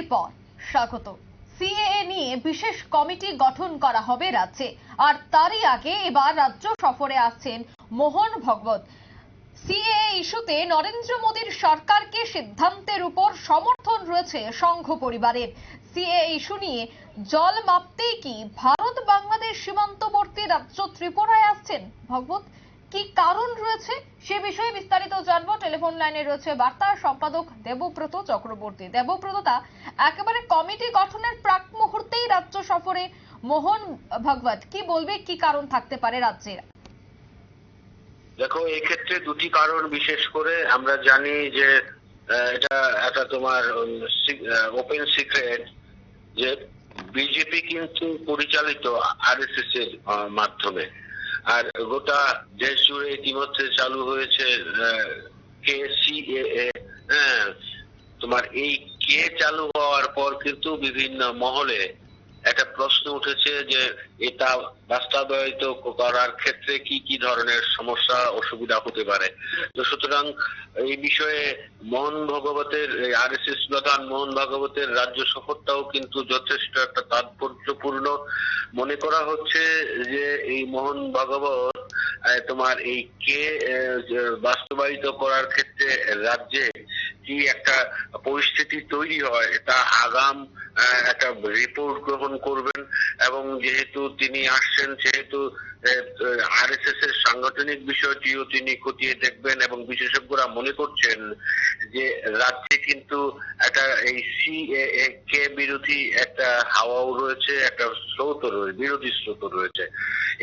বিরতির পর। স্বাগত। সিএএ নিয়ে বিশেষ কমিটি গঠন করা হবে রাজ্যে। আর তারই আগে এবার রাজ্য সফরে আসছেন মোহন ভগবত। সিএএ ইস্যুতে নরেন্দ্র মোদীর সরকারকে সিদ্ধান্তের উপর সমর্থন রয়েছে সংঘ পরিবারের। সিএএ ইস্যু নিয়ে জল মাপতেই কি ভারত বাংলাদেশ সীমান্তবর্তী রাজ্য ত্রিপুরায় আসছেন ভগবত? কি কারণ রয়েছে সে বিষয়ে বিস্তারিত জানব। টেলিফোন লাইনে রয়েছে বার্তা সম্পাদক দেবব্রত চক্রবর্তী। দেবব্রততা একেবারে কমিটি গঠনের প্রাক মুহূর্তেই রাজ্য সফরে মোহন ভগবত, কি বলবে, কি কারণ থাকতে পারে রাজ্যের? দেখো এই ক্ষেত্রে দুটি কারণ বিশেষ করে আমরা জানি যে এটা একটা তোমার ওপেন সিক্রেট যে, বিজেপি কিন্তু পরিচালিত আরএসএস এর মাধ্যমে। আর গোটা দেশ জুড়ে ইতিমধ্যে চালু হয়েছে কে সিএএ হ্যাঁ তোমার এই কে চালু হওয়ার পর কিন্তু বিভিন্ন মহলে একটা প্রশ্ন উঠেছে যে এটা বাস্তবায়িত করার ক্ষেত্রে কি কি ধরনের সমস্যা, অসুবিধা হতে পারে। তো সুতরাং এই বিষয়ে মোহন ভগবতের আর এস এস প্রধান মোহন ভগবতের রাজ্য সফরটাও কিন্তু যথেষ্ট একটা তাৎপর্যপূর্ণ। মনে করা হচ্ছে যে এই মোহন ভগবত তোমার এই কে বাস্তবায়িত করার ক্ষেত্রে রাজ্যে কি একটা পরিস্থিতি তৈরি হয়, তা আগাম একটা রিপোর্ট গ্রহণ করবেন এবং যেহেতু তিনি আসছেন, সেহেতু আরএসএস এর সাংগঠনিক বিষয়টিও তিনি খতিয়ে দেখবেন এবং বিশেষজ্ঞরা মনে করছেন যে রাজ্যে কিন্তু একটা এই সিএএ কে বিরোধী একটা হাওয়াও রয়েছে, একটা স্রোত রয়েছে বিরোধী স্রোত রয়েছে।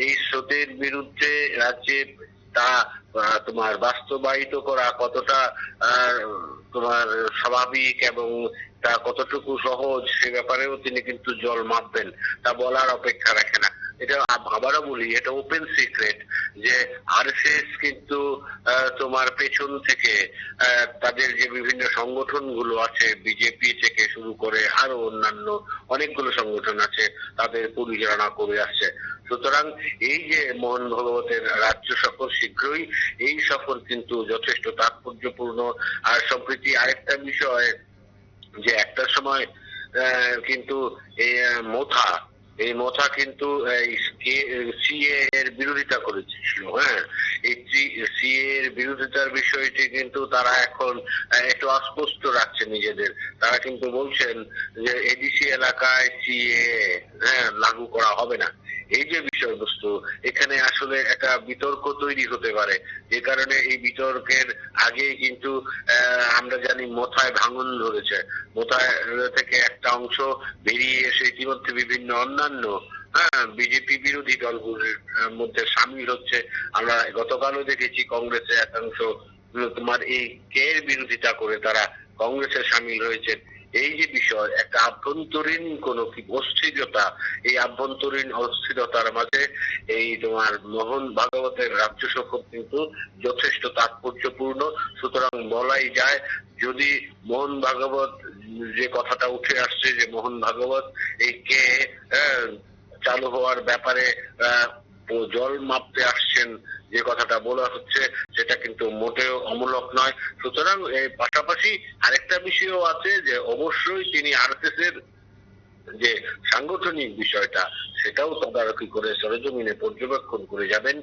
এই স্রোতের বিরুদ্ধে রাজ্যে তা তোমার বাস্তবায়িত করা কতটা তোমার স্বাভাবিক এবং তা কতটুকু সহজ সে ব্যাপারেও তিনি কিন্তু জল মাপবেন। তা বলার অপেক্ষা রাখে না। এটা আব- আবারও বলি, এটা ওপেন সিক্রেট যে আরএসএস কিন্তু তোমার পেছন থেকে তাদের যে বিভিন্ন সংগঠনগুলো আছে, বিজেপি থেকে শুরু করে আরও অন্যান্য অনেকগুলো সংগঠন আছে, তাদের পরিচালনা করে আসছে। সুতরাং এই যে মোহন ভগবতের রাজ্য সফর শীঘ্রই, এই সফর কিন্তু যথেষ্ট তাৎপর্যপূর্ণ। আর সম্প্রতি আরেকটা বিষয়, যে একটা সময় কিন্তু মোথা এই মোথা কিন্তু সিএ এর বিরোধিতা করেছিল হ্যাঁ? এই সিএ এর বিরোধিতার বিষয়টি কিন্তু তারা এখন একটু অস্পষ্ট রাখছে নিজেদের। তারা কিন্তু বলছেন যে, এডিসি এলাকায় সিএ হ্যাঁ লাগু করা হবে না। এই যে বিষয়বস্তু, এখানে আসলে একটা বিতর্ক তৈরি হতে পারে। যে কারণে এই বিতর্কের আগেই কিন্তু আমরা জানি মোথায় ভাঙন ধরেছে। মোথায় থেকে একটা অংশ বেরিয়ে এসে ইতিমধ্যে বিভিন্ন অন্যান্য হ্যাঁ বিজেপি বিরোধী দলগুলির মধ্যে সামিল হচ্ছে। আমরা গতকালও দেখেছি কংগ্রেসের একাংশ, তোমার এই কে বিরোধিতা করে তারা কংগ্রেসে সামিল হয়েছে। এই যে বিষয় একটা আভ্যন্তরীণ কোন কি অস্থিরতা এই আভ্যন্তরীণ অস্থিরতার মাঝে এই তোমার মোহন ভাগবতের রাজ্য সফর কিন্তু যথেষ্ট তাৎপর্যপূর্ণ। সুতরাং বলাই যায় যদি মোহন ভাগবত যে কথাটা উঠে আসছে যে মোহন ভাগবত এই কে আহ, চালু হওয়ার ব্যাপারে জল মাপতে আসছেন যে কথাটা বলা হচ্ছে, সেটা কিন্তু মোটেও অমূলক নয়। সুতরাং এর পাশাপাশি আরেকটা বিষয়ও আছে যে, অবশ্যই তিনি আরএসএস এর যে সাংগঠনিক বিষয়টা, সেটাও তদারকি করে সরেজমিনে পর্যবেক্ষণ করে যাবেন।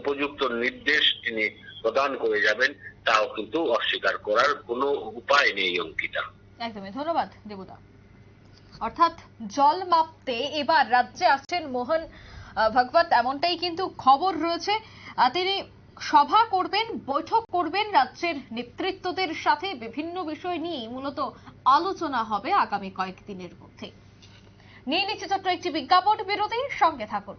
উপযুক্ত নির্দেশ তিনি প্রদান করে যাবেন, তাও কিন্তু অস্বীকার করার কোনো উপায় নেই, অঙ্কিতা। একদমই। ধন্যবাদ দেবদা অর্থাৎ জল মাপতে এবার রাজ্যে আসছেন মোহন ভগবত, এমনটাই কিন্তু খবর রয়েছে। তিনি সভা করবেন, বৈঠক করবেন, রাজ্যের নেতৃত্বদের সাথে বিভিন্ন বিষয় নিয়ে মূলত আলোচনা হবে আগামী কয়েকদিনের মধ্যে। নিয়ে নিচ্ছে ছোট্ট একটি বিজ্ঞাপন, বিরতির সঙ্গে থাকুন।